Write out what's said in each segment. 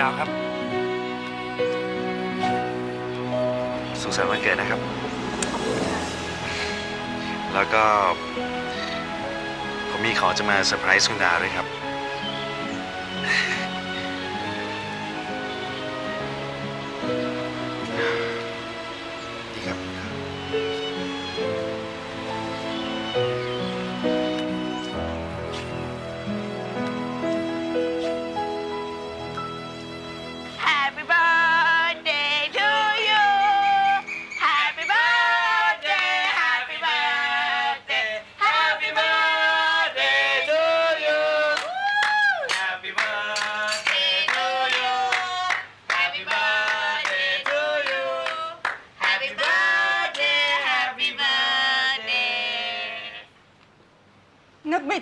ดาวครับ สุขสันต์วันเกิดนะครับ แล้วก็ ผมมีของจะมาเซอร์ไพรส์คุณดาวด้วยครับ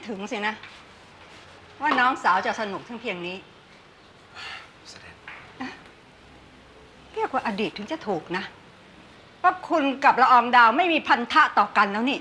ถึงสินะ ว่าน้องสาวจะสนุกถึงเพียงนี้เสด็จเรียกว่าอดีตถึงจะถูกนะว่าคุณกับละอองดาวไม่มีพันธะต่อกันแล้วนี่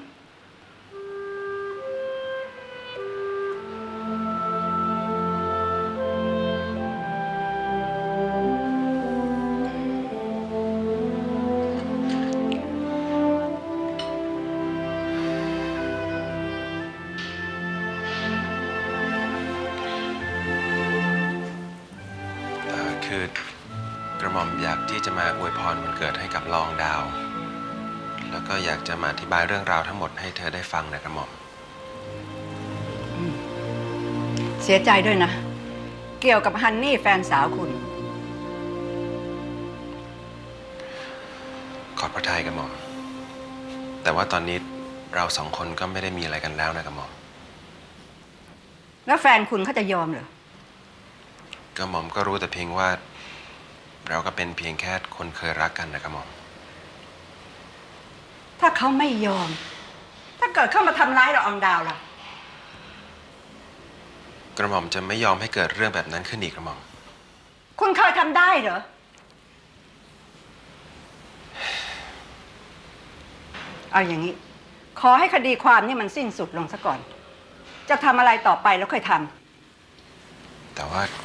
คือกระหม่อมอยากที่จะมาอวยพรวันเกิดให้กับลองดาว แล้วก็อยากจะมาอธิบายเรื่องราวทั้งหมดให้เธอได้ฟังนะกระหม่อม เสียใจด้วยนะ เกี่ยวกับฮันนี่แฟนสาวคุณ ขอบพระทัยกระหม่อม แต่ว่าตอนนี้เราสองคนก็ไม่ได้มีอะไรกันแล้วนะกระหม่อม แล้วแฟนคุณเขาจะยอมเหรอ กระหม่อมก็รู้แต่เพียงว่า เราก็เป็นเพียงแค่คนเคยรักกันนะกระหม่อม ถ้าเขาไม่ยอม ถ้าเกิดเข้ามาทำร้ายละอองดาวล่ะ กระหม่อมจะไม่ยอมให้เกิดเรื่องแบบนั้นขึ้นอีกกระหม่อม คุณเคยทำได้เหรอ เอาอย่างนี้ ขอให้คดีความนี่มันสิ้นสุดลงซะก่อน จะทำอะไรต่อไปแล้วค่อยทำ แต่ว่าคือ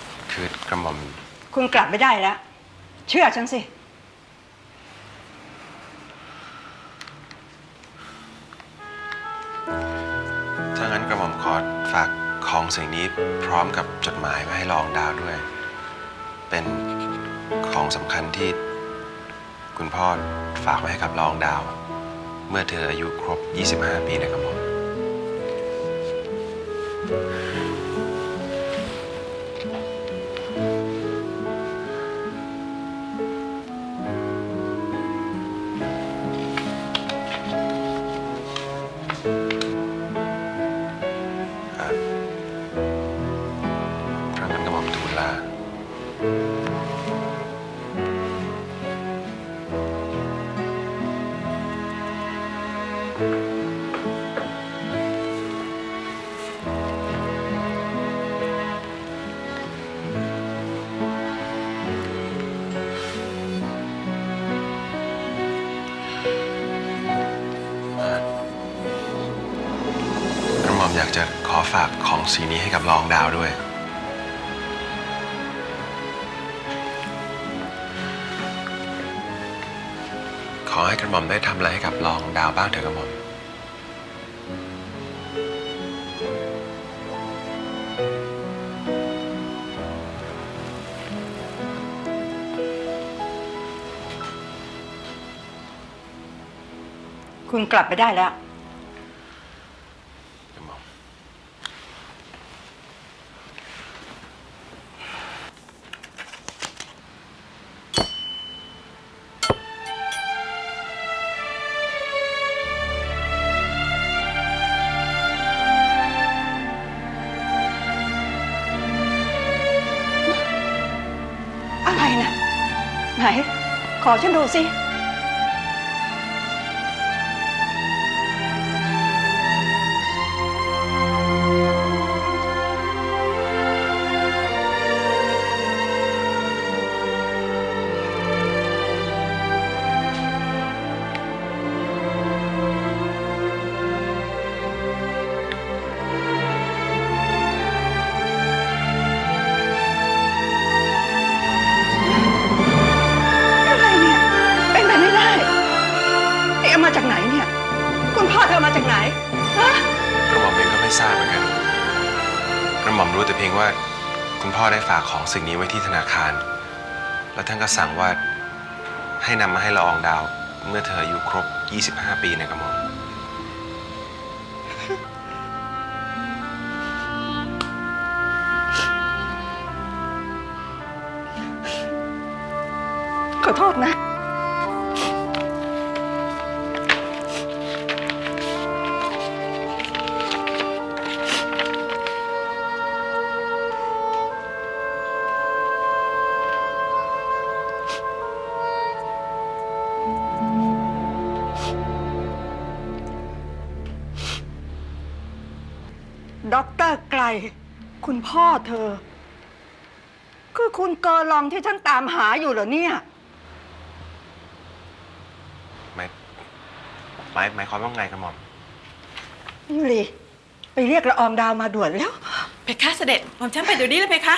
กระหม่อม คุณกลับไม่ได้แล้ว เชื่อฉันสิ ถ้างั้นกระหม่อมขอฝากของสิ่งนี้พร้อมกับจดหมายมาให้ลองดาวด้วย เป็นของสำคัญที่คุณพ่อฝากไว้ให้กับลองดาว เมื่อเธออายุครบ 25 ปีนะครับผม กระหม่อมอยากจะขอฝากของสีนี้ให้กับลองดาวด้วย ขอให้กระหม่อมได้ทำอะไรให้กับลองดาวบ้างเถอะกระหม่อม คุณกลับไปได้แล้ว ไรนะไหน ขอฉันดูสิ ระหม่อมรู้แต่เพียงว่าคุณพ่อได้ฝากของสิ่งนี้ไว้ที่ธนาคาร แล้วท่านก็สั่งว่าให้นำมาให้ละอองดาว เมื่อเธออายุครบ 25 ปีนะกระหม่อมขอโทษนะ ด็อกเตอร์ไกล คุณพ่อเธอ คือคุณเกอร์ลองที่ฉันตามหาอยู่เหรอเนี่ย หมายหมายหมายความว่าไงกระหม่อมยูรีไปเรียกละอองดาวมาด่วนแล้ว เพคะเสด็จผมฉันไปเดี๋ยวนี้เลยเพคะ